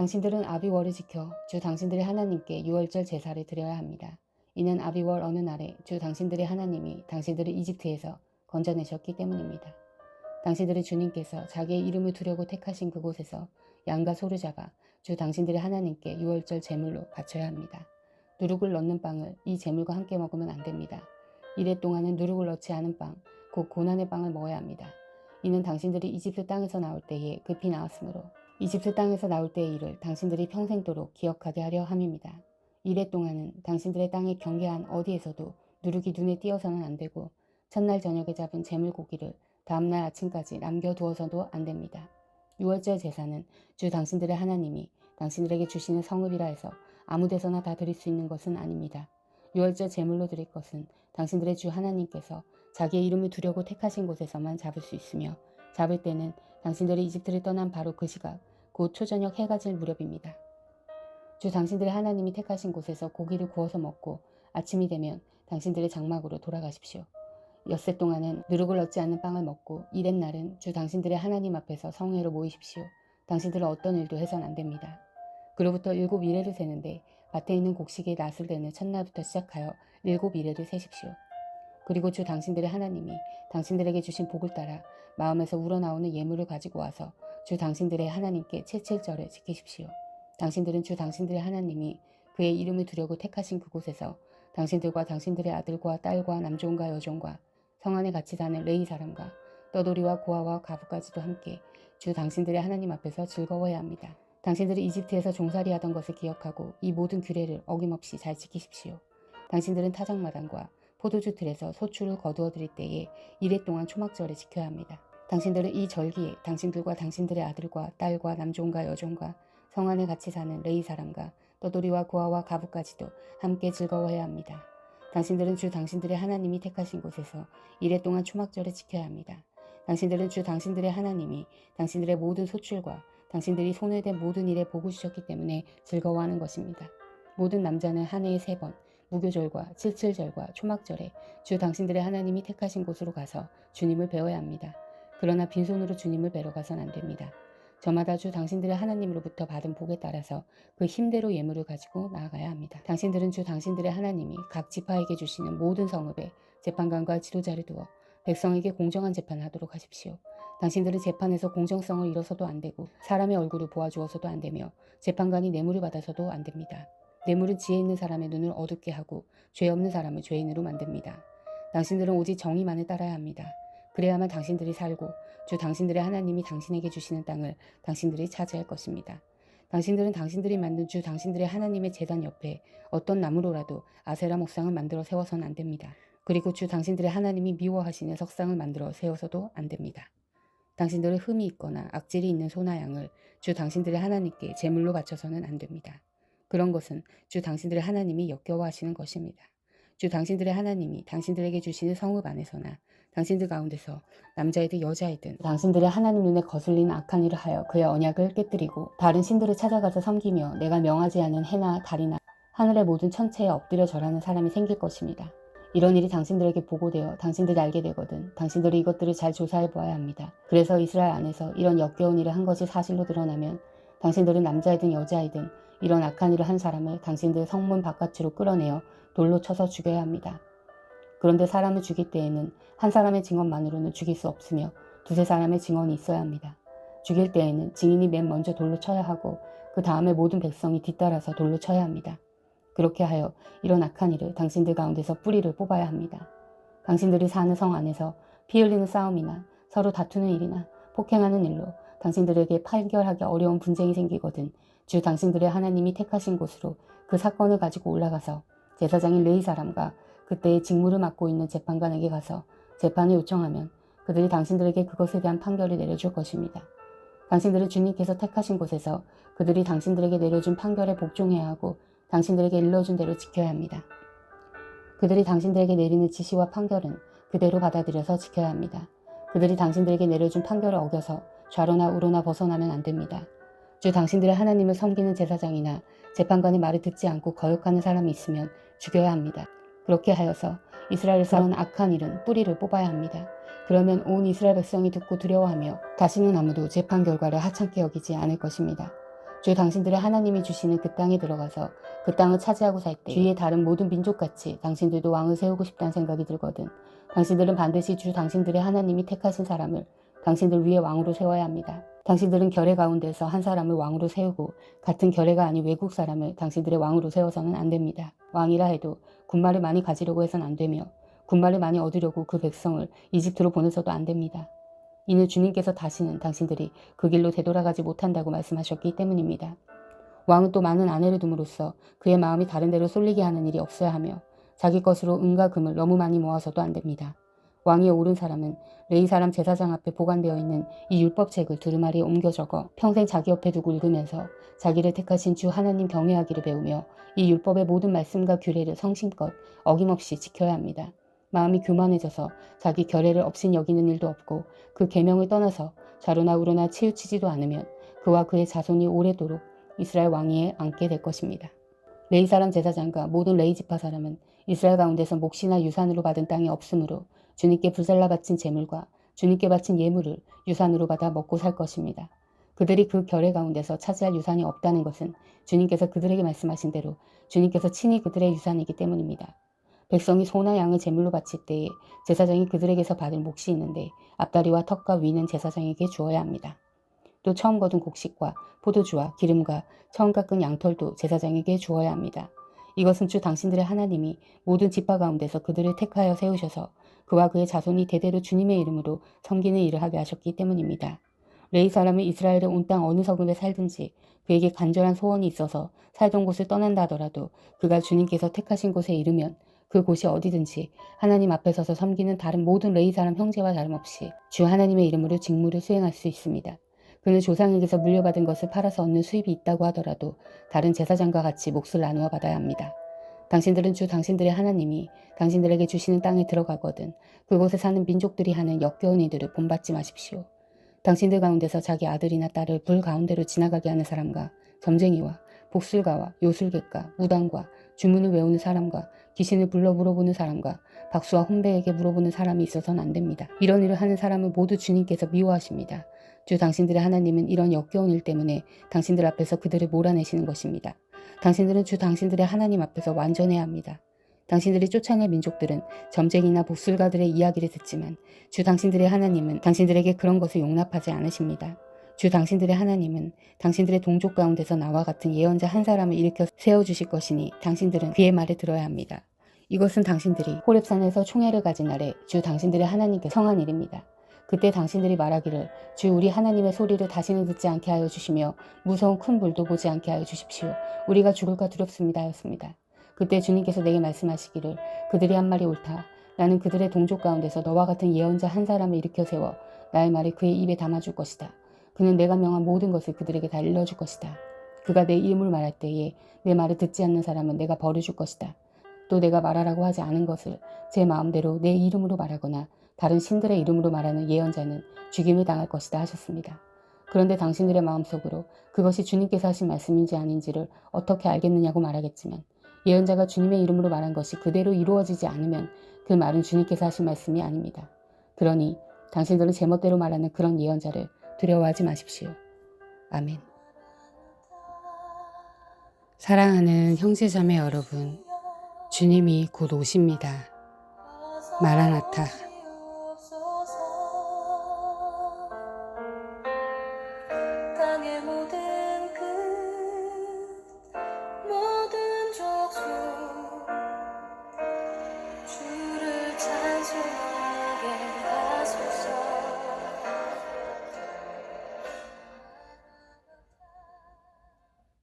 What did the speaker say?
당신들은 아비월을 지켜 주 당신들의 하나님께 유월절 제사를 드려야 합니다. 이는 아비월 어느 날에 주 당신들의 하나님이 당신들을 이집트에서 건져내셨기 때문입니다. 당신들의 주님께서 자기의 이름을 두려고 택하신 그곳에서 양과 소를 잡아 주 당신들의 하나님께 유월절 제물로 바쳐야 합니다. 누룩을 넣는 빵을 이 제물과 함께 먹으면 안 됩니다. 이래 동안은 누룩을 넣지 않은 빵, 곧 고난의 빵을 먹어야 합니다. 이는 당신들이 이집트 땅에서 나올 때에 급히 나왔으므로 이집트 땅에서 나올 때의 일을 당신들이 평생도록 기억하게 하려 함입니다. 이래 동안은 당신들의 땅의 경계한 어디에서도 누룩이 눈에 띄어서는 안 되고 첫날 저녁에 잡은 재물고기를 다음날 아침까지 남겨두어서도 안 됩니다. 유월절 제사는 주 당신들의 하나님이 당신들에게 주시는 성읍이라 해서 아무 데서나 다 드릴 수 있는 것은 아닙니다. 유월절 제물로 드릴 것은 당신들의 주 하나님께서 자기의 이름을 두려고 택하신 곳에서만 잡을 수 있으며 잡을 때는 당신들이 이집트를 떠난 바로 그 시각 곧 초저녁 해가 질 무렵입니다. 주 당신들의 하나님이 택하신 곳에서 고기를 구워서 먹고 아침이 되면 당신들의 장막으로 돌아가십시오. 엿새 동안은 누룩을 얻지 않는 빵을 먹고 이렛 날은 주 당신들의 하나님 앞에서 성회로 모이십시오. 당신들은 어떤 일도 해선 안 됩니다. 그로부터 일곱 이래를 세는데 밭에 있는 곡식이 낫을 되는 첫날부터 시작하여 일곱 이래를 세십시오. 그리고 주 당신들의 하나님이 당신들에게 주신 복을 따라 마음에서 우러나오는 예물을 가지고 와서 주 당신들의 하나님께 칠칠절을 지키십시오. 당신들은 주 당신들의 하나님이 그의 이름을 두려고 택하신 그곳에서 당신들과 당신들의 아들과 딸과 남종과 여종과 성 안에 같이 사는 레이 사람과 떠돌이와 고아와 가부까지도 함께 주 당신들의 하나님 앞에서 즐거워해야 합니다. 당신들이 이집트에서 종살이 하던 것을 기억하고 이 모든 규례를 어김없이 잘 지키십시오. 당신들은 타작마당과 포도주 틀에서 소출을 거두어 드릴 때에 이래 동안 초막절을 지켜야 합니다. 당신들은 이 절기에 당신들과 당신들의 아들과 딸과 남종과 여종과 성 안에 같이 사는 레이 사람과 떠돌이와 고아와 가부까지도 함께 즐거워해야 합니다. 당신들은 주 당신들의 하나님이 택하신 곳에서 이래 동안 초막절을 지켜야 합니다. 당신들은 주 당신들의 하나님이 당신들의 모든 소출과 당신들이 댄 모든 일에 복을 주셨기 때문에 즐거워하는 것입니다. 모든 남자는 한 해에 세 번, 무교절과 칠칠절과 초막절에 주 당신들의 하나님이 택하신 곳으로 가서 주님을 배워야 합니다. 그러나 빈손으로 주님을 뵈러 가선 안 됩니다. 저마다 주 당신들의 하나님으로부터 받은 복에 따라서 그 힘대로 예물을 가지고 나아가야 합니다. 당신들은 주 당신들의 하나님이 각 지파에게 주시는 모든 성읍에 재판관과 지도자를 두어 백성에게 공정한 재판을 하도록 하십시오. 당신들은 재판에서 공정성을 잃어서도 안 되고 사람의 얼굴을 보아주어서도 안 되며 재판관이 뇌물을 받아서도 안 됩니다. 뇌물은 지혜 있는 사람의 눈을 어둡게 하고 죄 없는 사람을 죄인으로 만듭니다. 당신들은 오직 정의만을 따라야 합니다. 그래야만 당신들이 살고 주 당신들의 하나님이 당신에게 주시는 땅을 당신들이 차지할 것입니다. 당신들은 당신들이 만든 주 당신들의 하나님의 재단 옆에 어떤 나무로라도 아세라 목상을 만들어 세워서는 안 됩니다. 그리고 주 당신들의 하나님이 미워하시는 석상을 만들어 세워서도 안 됩니다. 당신들은 흠이 있거나 악질이 있는 소나 양을 주 당신들의 하나님께 제물로 바쳐서는 안 됩니다. 그런 것은 주 당신들의 하나님이 역겨워하시는 것입니다. 주 당신들의 하나님이 당신들에게 주시는 성읍 안에서나 당신들 가운데서 남자이든 여자이든 당신들의 하나님 눈에 거슬리는 악한 일을 하여 그의 언약을 깨뜨리고 다른 신들을 찾아가서 섬기며 내가 명하지 않은 해나 달이나 하늘의 모든 천체에 엎드려 절하는 사람이 생길 것입니다. 이런 일이 당신들에게 보고되어 당신들이 알게 되거든 당신들이 이것들을 잘 조사해 보아야 합니다. 그래서 이스라엘 안에서 이런 역겨운 일을 한 것이 사실로 드러나면 당신들은 남자이든 여자이든 이런 악한 일을 한 사람을 당신들 성문 바깥으로 끌어내어 돌로 쳐서 죽여야 합니다. 그런데 사람을 죽일 때에는 한 사람의 증언만으로는 죽일 수 없으며 두세 사람의 증언이 있어야 합니다. 죽일 때에는 증인이 맨 먼저 돌로 쳐야 하고 그 다음에 모든 백성이 뒤따라서 돌로 쳐야 합니다. 그렇게 하여 이런 악한 일을 당신들 가운데서 뿌리를 뽑아야 합니다. 당신들이 사는 성 안에서 피 흘리는 싸움이나 서로 다투는 일이나 폭행하는 일로 당신들에게 판결하기 어려운 분쟁이 생기거든 주 당신들의 하나님이 택하신 곳으로 그 사건을 가지고 올라가서 제사장인 레이 사람과 그때의 직무를 맡고 있는 재판관에게 가서 재판을 요청하면 그들이 당신들에게 그것에 대한 판결을 내려줄 것입니다. 당신들은 주님께서 택하신 곳에서 그들이 당신들에게 내려준 판결에 복종해야 하고 당신들에게 일러준 대로 지켜야 합니다. 그들이 당신들에게 내리는 지시와 판결은 그대로 받아들여서 지켜야 합니다. 그들이 당신들에게 내려준 판결을 어겨서 좌로나 우로나 벗어나면 안 됩니다. 주 당신들의 하나님을 섬기는 제사장이나 재판관의 말을 듣지 않고 거역하는 사람이 있으면 죽여야 합니다. 그렇게 하여서 이스라엘에서 한 악한 일은 뿌리를 뽑아야 합니다. 그러면 온 이스라엘 백성이 듣고 두려워하며 다시는 아무도 재판 결과를 하찮게 여기지 않을 것입니다. 주 당신들의 하나님이 주시는 그 땅에 들어가서 그 땅을 차지하고 살 때 주위의 다른 모든 민족같이 당신들도 왕을 세우고 싶다는 생각이 들거든. 당신들은 반드시 주 당신들의 하나님이 택하신 사람을 당신들 위에 왕으로 세워야 합니다. 당신들은 결의 가운데서 한 사람을 왕으로 세우고 같은 결의가 아닌 외국 사람을 당신들의 왕으로 세워서는 안 됩니다. 왕이라 해도 군말을 많이 가지려고 해선 안 되며 군말을 많이 얻으려고 그 백성을 이집트로 보내서도 안 됩니다. 이는 주님께서 다시는 당신들이 그 길로 되돌아가지 못한다고 말씀하셨기 때문입니다. 왕은 또 많은 아내를 둠으로써 그의 마음이 다른 데로 쏠리게 하는 일이 없어야 하며 자기 것으로 은과 금을 너무 많이 모아서도 안 됩니다. 왕위에 오른 사람은 레이 사람 제사장 앞에 보관되어 있는 이 율법책을 두루마리에 옮겨 적어 평생 자기 옆에 두고 읽으면서 자기를 택하신 주 하나님 경외하기를 배우며 이 율법의 모든 말씀과 규례를 성심껏 어김없이 지켜야 합니다. 마음이 교만해져서 자기 결례를 없인 여기는 일도 없고 그 계명을 떠나서 좌로나 우로나 치우치지도 않으면 그와 그의 자손이 오래도록 이스라엘 왕위에 앉게 될 것입니다. 레이 사람 제사장과 모든 레이 지파 사람은 이스라엘 가운데서 몫이나 유산으로 받은 땅이 없으므로 주님께 불살라 바친 제물과 주님께 바친 예물을 유산으로 받아 먹고 살 것입니다. 그들이 그 결의 가운데서 차지할 유산이 없다는 것은 주님께서 그들에게 말씀하신 대로 주님께서 친히 그들의 유산이기 때문입니다. 백성이 소나 양을 제물로 바칠 때에 제사장이 그들에게서 받을 몫이 있는데 앞다리와 턱과 위는 제사장에게 주어야 합니다. 또 처음 거둔 곡식과 포도주와 기름과 처음 깎은 양털도 제사장에게 주어야 합니다. 이것은 주 당신들의 하나님이 모든 지파 가운데서 그들을 택하여 세우셔서 그와 그의 자손이 대대로 주님의 이름으로 섬기는 일을 하게 하셨기 때문입니다. 레이 사람이 이스라엘의 온 땅 어느 서금에 살든지 그에게 간절한 소원이 있어서 살던 곳을 떠난다 하더라도 그가 주님께서 택하신 곳에 이르면 그 곳이 어디든지 하나님 앞에 서서 섬기는 다른 모든 레이 사람 형제와 다름없이 주 하나님의 이름으로 직무를 수행할 수 있습니다. 그는 조상에게서 물려받은 것을 팔아서 얻는 수입이 있다고 하더라도 다른 제사장과 같이 몫을 나누어 받아야 합니다. 당신들은 주 당신들의 하나님이 당신들에게 주시는 땅에 들어가거든 그곳에 사는 민족들이 하는 역겨운 이들을 본받지 마십시오. 당신들 가운데서 자기 아들이나 딸을 불 가운데로 지나가게 하는 사람과 점쟁이와 복술가와 요술객과 무당과 주문을 외우는 사람과 귀신을 불러 물어보는 사람과 박수와 혼배에게 물어보는 사람이 있어서는 안 됩니다. 이런 일을 하는 사람은 모두 주님께서 미워하십니다. 주 당신들의 하나님은 이런 역겨운 일 때문에 당신들 앞에서 그들을 몰아내시는 것입니다. 당신들은 주 당신들의 하나님 앞에서 완전해야 합니다. 당신들이 쫓아낼 민족들은 점쟁이나 복술가들의 이야기를 듣지만 주 당신들의 하나님은 당신들에게 그런 것을 용납하지 않으십니다. 주 당신들의 하나님은 당신들의 동족 가운데서 나와 같은 예언자 한 사람을 일으켜 세워주실 것이니 당신들은 그의 말을 들어야 합니다. 이것은 당신들이 호렙산에서 총회를 가진 날에 주 당신들의 하나님께 성한 일입니다. 그때 당신들이 말하기를 주 우리 하나님의 소리를 다시는 듣지 않게 하여 주시며 무서운 큰 불도 보지 않게 하여 주십시오. 우리가 죽을까 두렵습니다 하였습니다. 그때 주님께서 내게 말씀하시기를 그들이 한 말이 옳다. 나는 그들의 동족 가운데서 너와 같은 예언자 한 사람을 일으켜 세워 나의 말을 그의 입에 담아줄 것이다. 그는 내가 명한 모든 것을 그들에게 다 일러줄 것이다. 그가 내 이름을 말할 때에 내 말을 듣지 않는 사람은 내가 벌어줄 것이다. 또 내가 말하라고 하지 않은 것을 제 마음대로 내 이름으로 말하거나 다른 신들의 이름으로 말하는 예언자는 죽임을 당할 것이다 하셨습니다. 그런데 당신들의 마음속으로 그것이 주님께서 하신 말씀인지 아닌지를 어떻게 알겠느냐고 말하겠지만 예언자가 주님의 이름으로 말한 것이 그대로 이루어지지 않으면 그 말은 주님께서 하신 말씀이 아닙니다. 그러니 당신들은 제멋대로 말하는 그런 예언자를 두려워하지 마십시오. 아멘. 사랑하는 형제자매 여러분, 주님이 곧 오십니다. 마라나타.